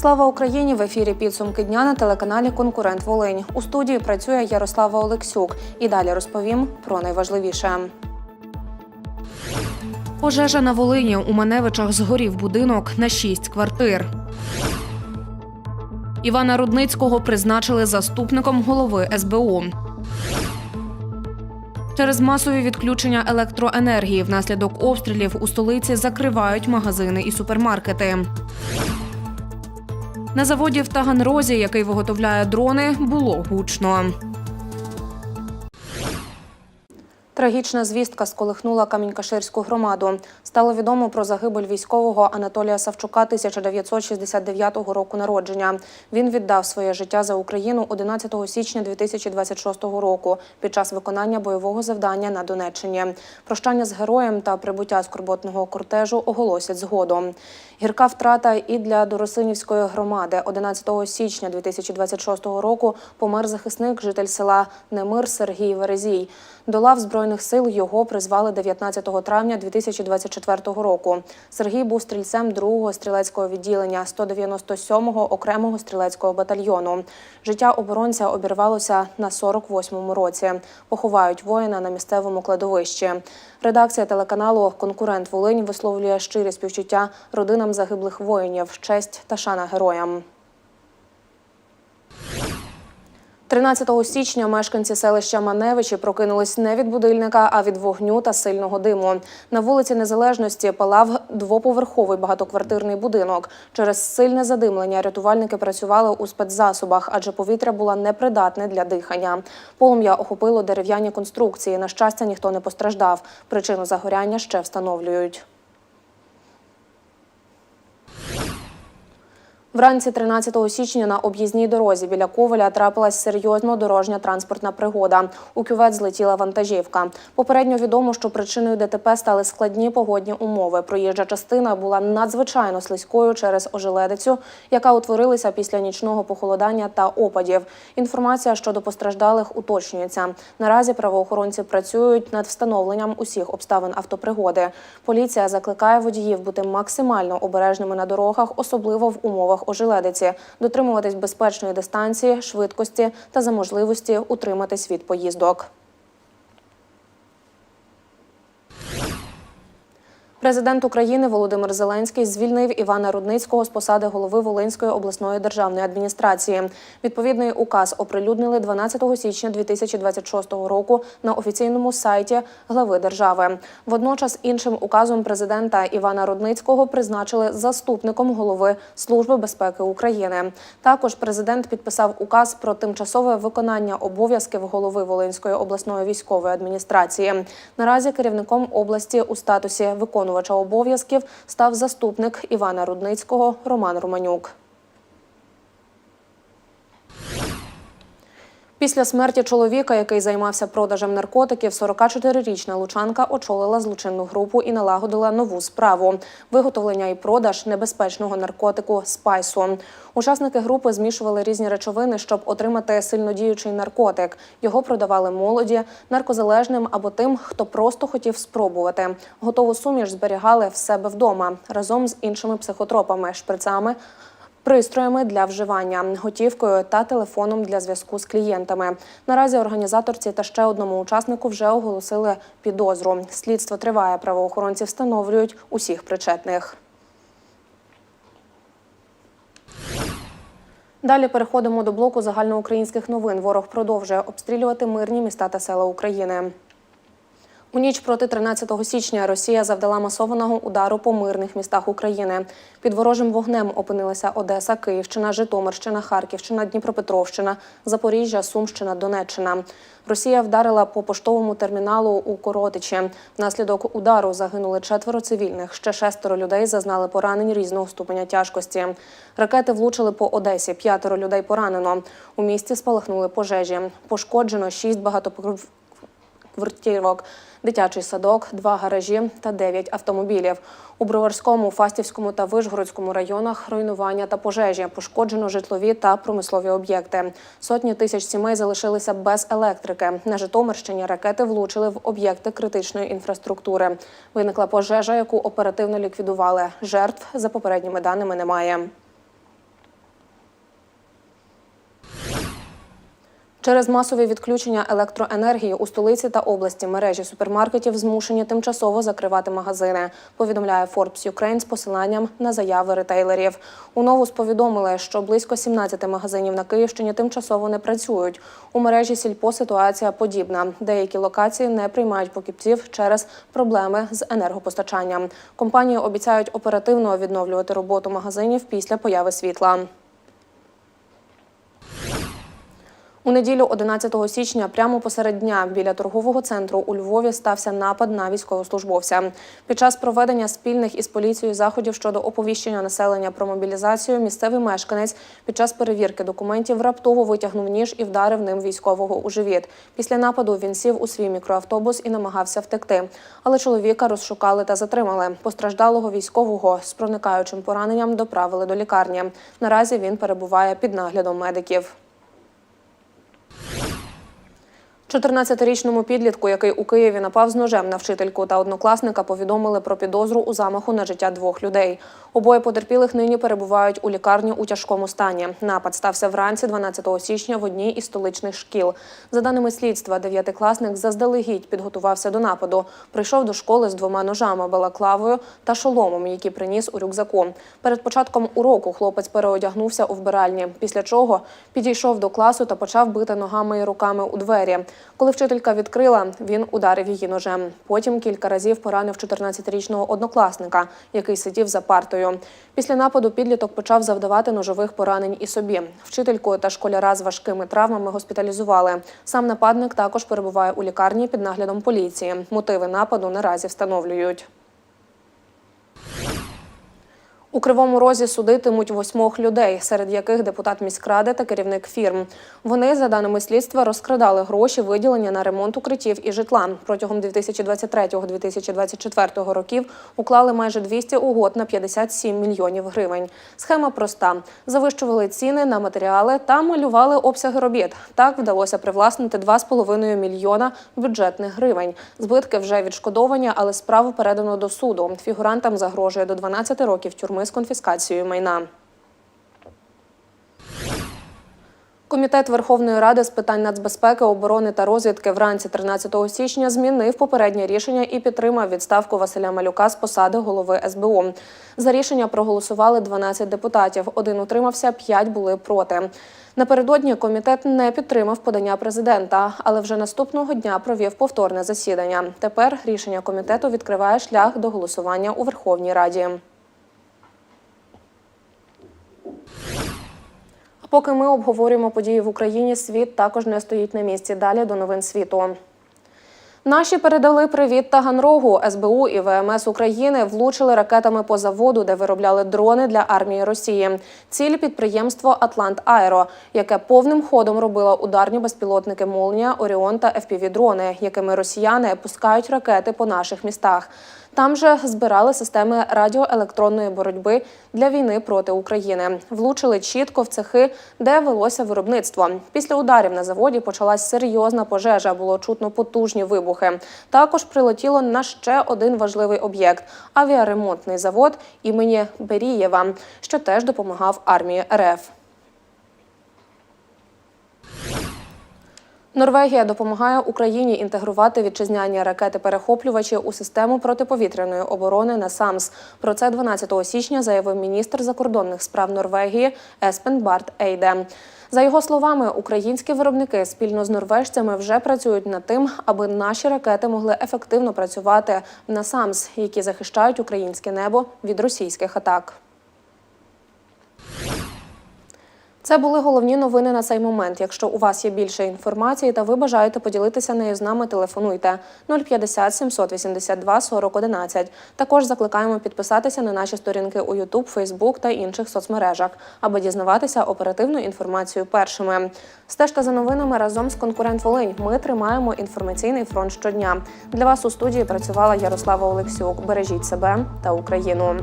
Слава Україні! В ефірі підсумки дня на телеканалі Конкурент Волинь. У студії працює Ярослава Олексюк. І далі розповім про найважливіше. Пожежа на Волині у Маневичах згорів будинок на шість квартир. Івана Рудницького призначили заступником голови СБУ. Через масові відключення електроенергії внаслідок обстрілів у столиці закривають магазини і супермаркети. На заводі в Таганрозі, який виготовляє дрони, було гучно. Трагічна звістка сколихнула Камінь-Каширську громаду. Стало відомо про загибель військового Анатолія Савчука 1969 року народження. Він віддав своє життя за Україну 11 січня 2026 року під час виконання бойового завдання на Донеччині. Прощання з героєм та прибуття скорботного кортежу оголосять згодом. Гірка втрата і для Доросинівської громади 11 січня 2026 року помер захисник, житель села Немир Сергій Верезій. До лав збройних сил його призвали 19 травня 2024 року. Сергій був стрільцем 2-го стрілецького відділення 197-го окремого стрілецького батальйону. Життя оборонця обірвалося на 48-му році. Поховають воїна на місцевому кладовищі. Редакція телеканалу Конкурент Волинь висловлює щирі співчуття родинам загиблих воїнів, честь та шана героям. 13 січня мешканці селища Маневичі прокинулись не від будильника, а від вогню та сильного диму. На вулиці Незалежності палав двоповерховий багатоквартирний будинок. Через сильне задимлення рятувальники працювали у спецзасобах, адже повітря було непридатне для дихання. Полум'я охопило дерев'яні конструкції. На щастя, ніхто не постраждав. Причину загоряння ще встановлюють. Вранці 13 січня на об'їзній дорозі біля Ковеля трапилась серйозна дорожня транспортна пригода. У кювет злетіла вантажівка. Попередньо відомо, що причиною ДТП стали складні погодні умови. Проїжджа частина була надзвичайно слизькою через ожеледицю, яка утворилася після нічного похолодання та опадів. Інформація щодо постраждалих уточнюється. Наразі правоохоронці працюють над встановленням усіх обставин автопригоди. Поліція закликає водіїв бути максимально обережними на дорогах, особливо в умовах ожеледиці, дотримуватись безпечної дистанції, швидкості та за можливості утриматись від поїздок. Президент України Володимир Зеленський звільнив Івана Рудницького з посади голови Волинської обласної державної адміністрації. Відповідний указ оприлюднили 12 січня 2026 року на офіційному сайті глави держави. Водночас іншим указом президента Івана Рудницького призначили заступником голови Служби безпеки України. Також президент підписав указ про тимчасове виконання обов'язків голови Волинської обласної військової адміністрації. Наразі керівником області у статусі виконувача обов'язків став заступник Івана Рудницького Роман Романюк. Після смерті чоловіка, який займався продажем наркотиків, 44-річна лучанка очолила злочинну групу і налагодила нову справу виготовлення і продаж небезпечного наркотику спайсу. Учасники групи змішували різні речовини, щоб отримати сильнодіючий наркотик. Його продавали молоді, наркозалежним або тим, хто просто хотів спробувати. Готову суміш зберігали в себе вдома разом з іншими психотропами, шприцами пристроями для вживання, готівкою та телефоном для зв'язку з клієнтами. Наразі організаторці та ще одному учаснику вже оголосили підозру. Слідство триває. Правоохоронці встановлюють усіх причетних. Далі переходимо до блоку загальноукраїнських новин. Ворог продовжує обстрілювати мирні міста та села України. У ніч проти 13 січня Росія завдала масованого удару по мирних містах України. Під ворожим вогнем опинилися Одеса, Київщина, Житомирщина, Харківщина, Дніпропетровщина, Запоріжжя, Сумщина, Донеччина. Росія вдарила по поштовому терміналу у Коротичі. Внаслідок удару загинули четверо цивільних. Ще шестеро людей зазнали поранень різного ступеня тяжкості. Ракети влучили по Одесі. П'ятеро людей поранено. У місті спалахнули пожежі. Пошкоджено шість багатоповерхових квартирок, дитячий садок, два гаражі та дев'ять автомобілів. У Броварському, Фастівському та Вишгородському районах руйнування та пожежі, пошкоджено житлові та промислові об'єкти. Сотні тисяч сімей залишилися без електрики. На Житомирщині ракети влучили в об'єкти критичної інфраструктури. Виникла пожежа, яку оперативно ліквідували. Жертв за попередніми даними немає. Через масові відключення електроенергії у столиці та області мережі супермаркетів змушені тимчасово закривати магазини. Повідомляє Forbes Ukraine з посиланням на заяви ретейлерів. У новус повідомили, що близько 17 магазинів на Київщині тимчасово не працюють. У мережі сільпо ситуація подібна. Деякі локації не приймають покупців через проблеми з енергопостачанням. Компанії обіцяють оперативно відновлювати роботу магазинів після появи світла. У неділю 11 січня, прямо посеред дня, біля торгового центру у Львові стався напад на військовослужбовця. Під час проведення спільних із поліцією заходів щодо оповіщення населення про мобілізацію, місцевий мешканець під час перевірки документів раптово витягнув ніж і вдарив ним військового у живіт. Після нападу він сів у свій мікроавтобус і намагався втекти. Але чоловіка розшукали та затримали. Постраждалого військового з проникаючим пораненням доправили до лікарні. Наразі він перебуває під наглядом медиків. 14-річному підлітку, який у Києві напав з ножем на вчительку та однокласника, повідомили про підозру у замаху на життя двох людей. Обоє потерпілих нині перебувають у лікарні у тяжкому стані. Напад стався вранці 12 січня в одній із столичних шкіл. За даними слідства, дев'ятикласник заздалегідь підготувався до нападу. Прийшов до школи з двома ножами, балаклавою та шоломом, які приніс у рюкзаку. Перед початком уроку хлопець переодягнувся у вбиральні, після чого підійшов до класу та почав бити ногами і руками у двері. Коли вчителька відкрила, він ударив її ножем. Потім кілька разів поранив 14-річного однокласника, який сидів за партою. Після нападу підліток почав завдавати ножових поранень і собі. Вчительку та школяра з важкими травмами госпіталізували. Сам нападник також перебуває у лікарні під наглядом поліції. Мотиви нападу наразі встановлюють. У Кривому Розі судитимуть восьмох людей, серед яких депутат міськради та керівник фірм. Вони, за даними слідства, розкрадали гроші, виділення на ремонт укриттів і житла. Протягом 2023-2024 років уклали майже 200 угод на 57 мільйонів гривень. Схема проста: завищували ціни на матеріали та малювали обсяги робіт. Так вдалося привласнити 2,5 мільйона бюджетних гривень. Збитки вже відшкодовані, але справу передано до суду. Фігурантам загрожує до 12 років тюрми з конфіскацією майна. Комітет Верховної Ради з питань нацбезпеки, оборони та розвідки вранці 13 січня змінив попереднє рішення і підтримав відставку Василя Малюка з посади голови СБУ. За рішення проголосували 12 депутатів. Один утримався, 5 були проти. Напередодні комітет не підтримав подання президента, але вже наступного дня провів повторне засідання. Тепер рішення комітету відкриває шлях до голосування у Верховній Раді. Поки ми обговорюємо події в Україні, світ також не стоїть на місці. Далі до новин світу. Наші передали привіт Таганрогу. СБУ і ВМС України влучили ракетами по заводу, де виробляли дрони для армії Росії. Ціль підприємство Атлант Аеро, яке повним ходом робило ударні безпілотники Молнія, Оріон та FPV-дрони, якими росіяни пускають ракети по наших містах. Там же збирали системи радіоелектронної боротьби для війни проти України. Влучили чітко в цехи, де велося виробництво. Після ударів на заводі почалась серйозна пожежа. Було чутно потужні вибухи. Також прилетіло на ще один важливий об'єкт авіаремонтний завод імені Берієва, що теж допомагав армії РФ. Норвегія допомагає Україні інтегрувати вітчизняні ракети-перехоплювачі у систему протиповітряної оборони на САМС. Про це 12 січня заявив міністр закордонних справ Норвегії Еспен Барт Ейде. За його словами, українські виробники спільно з норвежцями вже працюють над тим, аби наші ракети могли ефективно працювати на САМС, які захищають українське небо від російських атак. Це були головні новини на цей момент. Якщо у вас є більше інформації та ви бажаєте поділитися нею з нами, телефонуйте 050 782 40 11. Також закликаємо підписатися на наші сторінки у YouTube, Facebook та інших соцмережах, аби дізнаватися оперативну інформацію першими. Стежте за новинами разом з конкурент Волинь. Ми тримаємо інформаційний фронт щодня. Для вас у студії працювала Ярослава Олексюк. Бережіть себе та Україну.